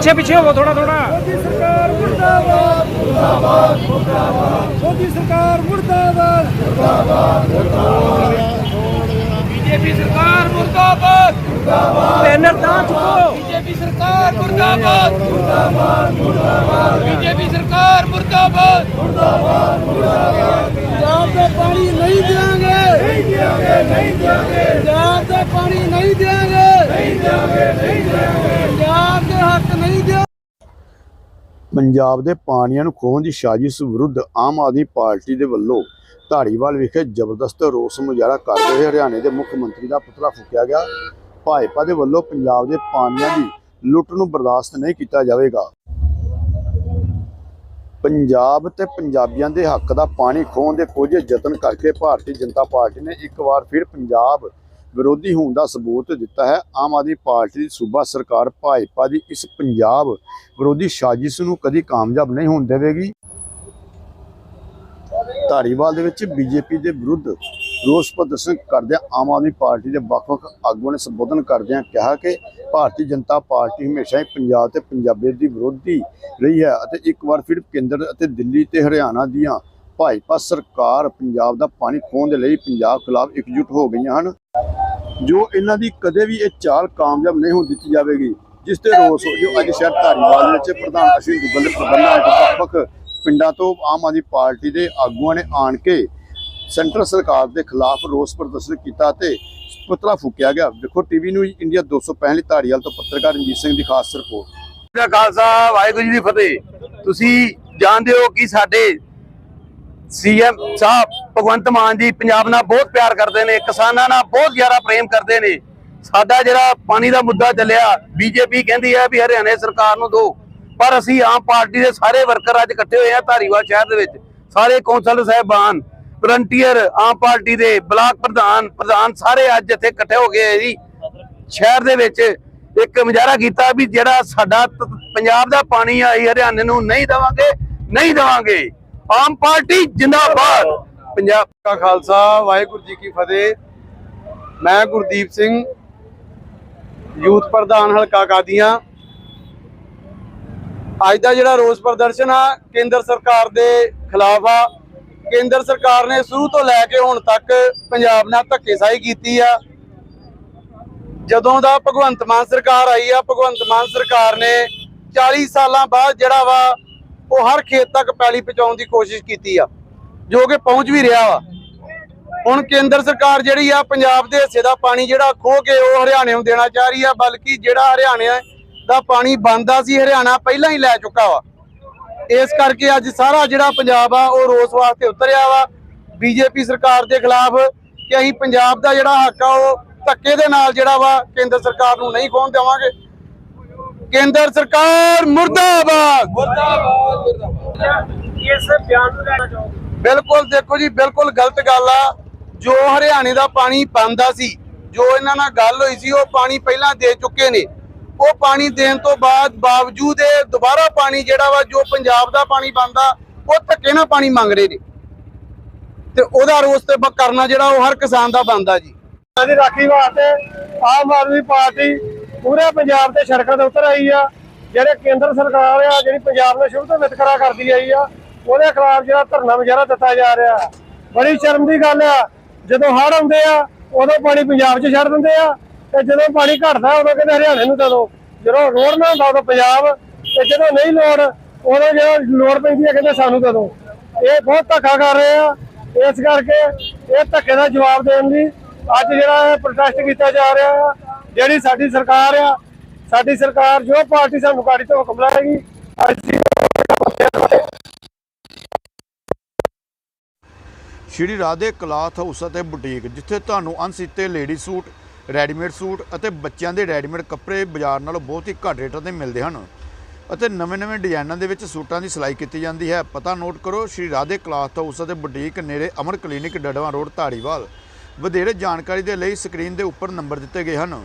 ਪਿੱਛੇ ਪਿੱਛੇ ਹੋਵੋ ਥੋੜਾ ਥੋੜਾ ਮੋਦੀ ਸਰਕਾਰ ਮੁਰਦਾਬਾਦ ਮੁਰਦਾਬਾਦ ਮੁਰਦਾਬਾਦ। ਮੋਦੀ ਸਰਕਾਰ ਮੁਰਦਾਬਾਦ। ਬੀਜੇਪੀ ਸਰਕਾਰ ਮੁਰਦਾਬਾਦ। ਬੈਨਰ ਤਾਂ ਚੁੱਕੋ। ਬੀਜੇਪੀ ਸਰਕਾਰ ਮੁਰਦਾਬਾਦ। ਮੁਰਦਾਬਾਦ ਮੁਰਦਾਬਾਦ ਬੀਜੇਪੀ ਸਰਕਾਰ ਮੁਰਦਾਬਾਦ। ਪੰਜਾਬ ਦਾ ਪਾਣੀ ਨਹੀਂ ਦਿਆਂਗੇ। ਨਹੀਂ ਦਿਆਂਗੇ ਨਹੀਂ ਦਿਆਂਗੇ। ਪੰਜਾਬ ਦਾ ਪਾਣੀ ਨਹੀਂ ਦਿਆਂਗੇ। ਨਹੀਂ ਦਿਆਂਗੇ ਪੰਜਾਬ ਦੇ ਹੱਕ ਨਹੀਂ ਦਿਆਂਗੇ ਪੰਜਾਬ ਦੇ ਪਾਣੀਆਂ ਨੂੰ ਖੋਹਣ ਦੀ ਸਾਜ਼ਿਸ਼ ਵਿਰੁੱਧ ਆਮ ਆਦਮੀ ਪਾਰਟੀ ਦੇ ਵੱਲੋਂ ਧਾਰੀਵਾਲ ਵਿਖੇ ਜ਼ਬਰਦਸਤ ਰੋਸ ਮੁਜ਼ਾਹਰਾ ਕਰਦੇ ਹੋਏ ਹਰਿਆਣੇ ਦੇ ਮੁੱਖ ਮੰਤਰੀ ਦਾ ਪੁਤਲਾ ਫੂਕਿਆ ਗਿਆ। ਭਾਜਪਾ ਦੇ ਵੱਲੋਂ ਪੰਜਾਬ ਦੇ ਪਾਣੀਆਂ ਦੀ ਲੁੱਟ ਨੂੰ ਬਰਦਾਸ਼ਤ ਨਹੀਂ ਕੀਤਾ ਜਾਵੇਗਾ। ਪੰਜਾਬ ਤੇ ਪੰਜਾਬੀਆਂ ਦੇ ਹੱਕ ਦਾ ਪਾਣੀ ਖੋਣ ਦੇ ਕੁਝ ਯਤਨ ਕਰਕੇ ਭਾਰਤੀ ਜਨਤਾ ਪਾਰਟੀ ਨੇ ਇੱਕ ਵਾਰ ਫਿਰ ਪੰਜਾਬ ਵਿਰੋਧੀ ਹੋਣ ਦਾ ਸਬੂਤ ਦਿੱਤਾ ਹੈ। ਆਮ ਆਦਮੀ ਪਾਰਟੀ ਦੀ ਸੂਬਾ ਸਰਕਾਰ ਭਾਜਪਾ ਦੀ ਇਸ ਪੰਜਾਬ ਵਿਰੋਧੀ ਸਾਜ਼ਿਸ਼ ਨੂੰ ਕਦੀ ਕਾਮਯਾਬ ਨਹੀਂ ਹੋਣ ਦੇਵੇਗੀ। ਧਾਰੀਵਾਲ ਦੇ ਵਿੱਚ ਬੀਜੇਪੀ ਦੇ ਵਿਰੁੱਧ ਰੋਸ ਪ੍ਰਦਰਸ਼ਨ ਕਰਦਿਆਂ ਆਮ ਆਦਮੀ ਪਾਰਟੀ ਦੇ ਵੱਖ-ਵੱਖ ਆਗੂਆਂ ਨੇ ਸੰਬੋਧਨ ਕਰਦਿਆਂ ਕਿਹਾ ਕਿ ਭਾਰਤੀ ਜਨਤਾ ਪਾਰਟੀ ਹਮੇਸ਼ਾ ਹੀ ਪੰਜਾਬ ਤੇ ਪੰਜਾਬੀਅਤ ਦੀ ਵਿਰੋਧੀ ਰਹੀ ਹੈ ਅਤੇ ਇੱਕ ਵਾਰ ਫਿਰ ਕੇਂਦਰ ਅਤੇ ਦਿੱਲੀ ਤੇ ਹਰਿਆਣਾ ਦੀਆਂ ਭਾਜਪਾ ਸਰਕਾਰ ਪੰਜਾਬ ਦਾ ਪਾਣੀ ਖੋਹਣ ਦੇ ਲਈ ਪੰਜਾਬ ਖਿਲਾਫ ਇਕਜੁੱਟ ਹੋ ਗਈਆਂ ਹਨ। ਜੋ ਇਹਨਾਂ ਦੀ ਕਦੇ ਵੀ ਇਹ ਚਾਲ ਕਾਮਯਾਬ ਨਹੀਂ ਹੋਣ ਦਿੱਤੀ ਜਾਵੇਗੀ ਜਿਸ ਤੇ ਰੋਸ ਜੋ ਅੱਜ ਸ਼ਹਿਰ ਧਾਰੀਵਾਲ ਵਿੱਚ ਪ੍ਰਧਾਨ ਅਸ਼ਵਿਨ ਦੁੱਗਲ ਦੇ ਪ੍ਰਬੰਧਾਂ ਹੇਠ ਵੱਖ ਪਿੰਡਾਂ ਤੋਂ ਆਮ ਆਦਮੀ ਪਾਰਟੀ ਦੇ ਆਗੂਆਂ ਨੇ ਆਣ ਕੇ ਸੈਂਟਰ ਸਰਕਾਰ ਦੇ ਖਿਲਾਫ ਰੋਸ ਪ੍ਰਦਰਸ਼ਨ ਕੀਤਾ ਤੇ ਪੁਤਲਾ ਫੂਕਿਆ ਗਿਆ। ਦੇਖੋ ਟੀਵੀ ਨਿਊਜ਼ ਇੰਡੀਆ 265 ਧਾਰੀਵਾਲ ਤੋਂ ਪੱਤਰਕਾਰ ਰਣਜੀਤ ਸਿੰਘ ਦੀ ਖਾਸ ਰਿਪੋਰਟ। ਦਾ ਖਾਲਸਾ ਵਾਹਿਗੁਰੂ ਜੀ ਦੀ ਫਤਿਹ। ਤੁਸੀਂ ਜਾਣਦੇ ਹੋ ਕਿ ਸਾਡੇ ਸੀਐਮ ਸਾਹਿਬ, ਭਗਵੰਤ ਮਾਨ ਜੀ ਪੰਜਾਬ ਨਾਲ ਬਹੁਤ ਪਿਆਰ ਕਰਦੇ ਨੇ, ਕਿਸਾਨਾਂ ਨਾਲ ਬਹੁਤ ਜ਼ਿਆਦਾ ਪ੍ਰੇਮ ਕਰਦੇ ਨੇ। ਸਾਡਾ ਜਿਹੜਾ ਪਾਣੀ ਦਾ ਮੁੱਦਾ ਚੱਲਿਆ ਬੀਜੇਪੀ ਕਹਿੰਦੀ ਹੈ ਵੀ ਹਰਿਆਣੇ ਸਰਕਾਰ ਨੂੰ ਦੋ ਪਰ ਅਸੀਂ ਆਮ ਪਾਰਟੀ ਦੇ ਸਾਰੇ ਵਰਕਰ ਅੱਜ ਇਕੱਠੇ ਹੋਏ ਆ ਧਾਰੀਵਾਲ ਸ਼ਹਿਰ ਦੇ ਵਿੱਚ। ਸਾਰੇ ਕੌਂਸਲ ਸਾਹਿਬਾਨ ਵਲੰਟੀਅਰ ਆਮ ਪਾਰਟੀ ਦੇ ਬਲਾਕ ਪ੍ਰਧਾਨ ਪ੍ਰਧਾਨ ਸਾਰੇ ਅੱਜ ਇੱਥੇ ਇਕੱਠੇ ਹੋ ਗਏ ਜੀ। ਸ਼ਹਿਰ ਦੇ ਵਿੱਚ ਇੱਕ ਮੁਜ਼ਾਹਰਾ ਕੀਤਾ ਵੀ ਜਿਹੜਾ ਸਾਡਾ ਪੰਜਾਬ ਦਾ ਪਾਣੀ ਆ ਹਰਿਆਣੇ ਨੂੰ ਨਹੀਂ ਦੇਵਾਂਗੇ ਨਹੀਂ ਦੇਵਾਂਗੇ। ਆਮ ਪਾਰਟੀ ਜਿੰਦਾਬਾਦ। ਪੰਜਾਬ ਕਾ ਖਾਲਸਾ, ਵਾਹਿਗੁਰੂ ਜੀ ਕੀ ਫਤਿਹ। ਮੈਂ ਗੁਰਦੀਪ ਸਿੰਘ, ਯੂਥ ਪ੍ਰਧਾਨ ਹਲਕਾ ਕਾਦੀਆਂ। ਅੱਜ ਦਾ ਜਿਹੜਾ ਰੋਸ ਪ੍ਰਦਰਸ਼ਨ ਆ, ਕੇਂਦਰ ਸਰਕਾਰ ਦੇ ਖਿਲਾਫ ਆ। ਕੇਂਦਰ ਸਰਕਾਰ ਨੇ ਸ਼ੁਰੂ ਤੋਂ ਲੈ ਕੇ ਹੁਣ ਤੱਕ ਪੰਜਾਬ ਨਾਲ ਧੱਕੇਸ਼ਾਹੀ ਕੀਤੀ ਆ। ਜਦੋਂ ਦਾ ਭਗਵੰਤ ਮਾਨ ਸਰਕਾਰ ਆਈ ਆ, ਭਗਵੰਤ ਮਾਨ ਸਰਕਾਰ ਨੇ 40 ਸਾਲਾਂ ਬਾਅਦ ਜਿਹੜਾ ਵਾ ਉਹ ਹਰ ਖੇਤ ਤੱਕ ਪੈਲੀ ਪਹੁੰਚਾਉਣ ਦੀ ਕੋਸ਼ਿਸ਼ ਕੀਤੀ ਆ, ਜੋ ਕਿ ਪਹੁੰਚ ਵੀ ਰਿਹਾ ਵਾ। ਹੁਣ ਕੇਂਦਰ ਸਰਕਾਰ ਜਿਹੜੀ ਆ, ਪੰਜਾਬ ਦੇ ਹਿੱਸੇ ਦਾ ਪਾਣੀ ਜਿਹੜਾ ਖੋ ਕੇ ਉਹ ਹਰਿਆਣੇ ਨੂੰ ਦੇਣਾ ਚਾਹ ਰਹੀ ਆ, ਬਲਕਿ ਜਿਹੜਾ ਹਰਿਆਣੇ ਦਾ ਪਾਣੀ ਬੰਦਾ ਸੀ, ਹਰਿਆਣਾ ਪਹਿਲਾਂ ਹੀ ਲੈ ਚੁੱਕਾ ਵਾ। ਇਸ ਕਰਕੇ ਅੱਜ ਸਾਰਾ ਜਿਹੜਾ ਪੰਜਾਬ ਆ, ਉਹ ਰੋਸ ਵਾਸਤੇ ਉਤਰਿਆ ਵਾ। ਬੀਜੇਪੀ ਸਰਕਾਰ ਦੇ ਖਿਲਾਫ ਕਿ ਅਸੀਂ ਪੰਜਾਬ ਦਾ ਜਿਹੜਾ ਹੱਕ ਆ, ਉਹ ਧੱਕੇ ਦੇ ਨਾਲ ਜਿਹੜਾ ਵਾ, ਕੇਂਦਰ ਸਰਕਾਰ ਨੂੰ ਨਹੀਂ ਖੋਣ ਦੇਵਾਂਗੇ। ਕੇਂਦਰ ਸਰਕਾਰ ਮੁਰਦਾਬਾਦ। ਇਸ ਬਿਆਨ ਨੂੰ ਲੈਣਾ ਚਾਹੋਗੇ? ਬਿਲਕੁਲ ਦੇਖੋ ਜੀ ਬਿਲਕੁਲ ਗਲਤ ਗੱਲ ਆ। ਜੋ ਹਰਿਆਣੇ ਦਾ ਪਾਣੀ ਬੰਦਾ ਸੀ ਜੋ ਇਹਨਾਂ ਨਾਲ ਗੱਲ ਹੋਈ ਸੀ ਉਹ ਪਾਣੀ ਪਹਿਲਾਂ ਦੇ ਚੁੱਕੇ ਨੇ। ਉਹ ਪਾਣੀ ਦੇਣ ਤੋਂ ਬਾਅਦ ਬਾਵਜੂਦ ਇਹ ਦੁਬਾਰਾ ਪਾਣੀ ਜਿਹੜਾ ਵਾ ਜੋ ਪੰਜਾਬ ਦਾ ਪਾਣੀ ਬੰਦਾ ਉਹ ਧੱਕੇ ਨਾਲ ਪਾਣੀ ਮੰਗ ਰਹੇ ਨੇ। ਤੇ ਉਹਦਾ ਰੋਸ ਤੇ ਕਰਨਾ ਜਿਹੜਾ ਉਹ ਹਰ ਕਿਸਾਨ ਦਾ ਬੰਦਾ ਜੀ। ਰਾਖੀ ਵਾਸਤੇ ਆਮ ਆਦਮੀ ਪਾਰਟੀ ਪੂਰੇ ਪੰਜਾਬ ਤੇ ਸੜਕਾਂ ਦੇ ਉਤਰ ਆਈ ਆ। ਜਿਹੜੇ ਕੇਂਦਰ ਸਰਕਾਰ ਆ, ਜਿਹੜੀ ਪੰਜਾਬ ਨਾਲ ਸ਼ੁਰੂ ਤੋਂ ਵਿਤਕਰਾ ਕਰਦੀ ਆਈ ਆ, ਉਹਦੇ ਖਿਲਾਫ ਜਿਹੜਾ ਧਰਨਾ ਮੁਜ਼ਾਹਰਾ ਦਿੱਤਾ ਜਾ ਰਿਹਾ। ਬੜੀ ਸ਼ਰਮ ਦੀ ਗੱਲ ਆ। ਜਦੋਂ ਹੜ੍ਹ ਆਉਂਦੇ ਆ, ਉਦੋਂ ਪਾਣੀ ਪੰਜਾਬ 'ਚ ਛੱਡ ਦਿੰਦੇ ਆ, ਤੇ ਜਦੋਂ ਪਾਣੀ ਘਟਦਾ, ਉਦੋਂ ਕਹਿੰਦੇ ਹਰਿਆਣੇ ਨੂੰ ਦੇ ਜਦੋਂ ਲੋੜ ਨਾ ਹੁੰਦਾ, ਉਦੋਂ ਪੰਜਾਬ। ਤੇ ਜਦੋਂ ਨਹੀਂ ਲੋੜ, ਉਦੋਂ ਜਦੋਂ ਲੋੜ ਪੈਂਦੀ ਆ, ਕਹਿੰਦੇ ਸਾਨੂੰ ਦੇ ਦਿਓ ਇਹ ਬਹੁਤ ਧੱਕਾ ਕਰ ਰਹੇ ਆ। ਇਸ ਕਰਕੇ ਇਹ ਧੱਕੇ ਦਾ ਜਵਾਬ ਦੇਣ ਲਈ ਅੱਜ ਜਿਹੜਾ ਪ੍ਰੋਟੈਸਟ ਕੀਤਾ ਜਾ ਰਿਹਾ ਆ ਜਿਹੜੀ ਸਾਡੀ ਸਰਕਾਰ ਆ, ਸਾਡੀ ਸਰਕਾਰ ਜੋ ਪਾਰਟੀ ਸਾਨੂੰ ਗਾੜੀ ਤੋਂ ਹੁਕਮ ਲਾਏਗੀ, ਅਸੀਂ ਸ਼੍ਰੀ ਰਾਧੇ ਕਲਾਥ ਹਾਊਸ ਅਤੇ ਬੁਟੀਕ, ਜਿੱਥੇ ਤੁਹਾਨੂੰ ਅਣਸੀਤੇ ਲੇਡੀ ਸੂਟ, ਰੈਡੀਮੇਡ ਸੂਟ ਅਤੇ ਬੱਚਿਆਂ ਦੇ ਰੈਡੀਮੇਡ ਕੱਪੜੇ ਬਾਜ਼ਾਰ ਨਾਲੋਂ ਬਹੁਤ ਹੀ ਘੱਟ ਰੇਟਾਂ ਤੇ ਮਿਲਦੇ ਹਨ ਅਤੇ ਨਵੇਂ-ਨਵੇਂ ਡਿਜ਼ਾਈਨਾਂ ਦੇ ਵਿੱਚ ਸੂਟਾਂ ਦੀ ਸਿਲਾਈ ਕੀਤੀ ਜਾਂਦੀ ਹੈ। ਪਤਾ ਨੋਟ ਕਰੋ, ਸ਼੍ਰੀ ਰਾਧੇ ਕਲਾਥ ਹਾਊਸ ਅਤੇ ਬੁਟੀਕ ਨੇੜੇ ਅਮਰ ਕਲੀਨਿਕ ਡੜਵਾ ਰੋਡ, ਧਾਰੀਵਾਲ। ਵਧੇਰੇ ਜਾਣਕਾਰੀ ਦੇ ਲਈ ਸਕਰੀਨ ਦੇ ਉੱਪਰ ਨੰਬਰ ਦਿੱਤੇ ਗਏ ਹਨ।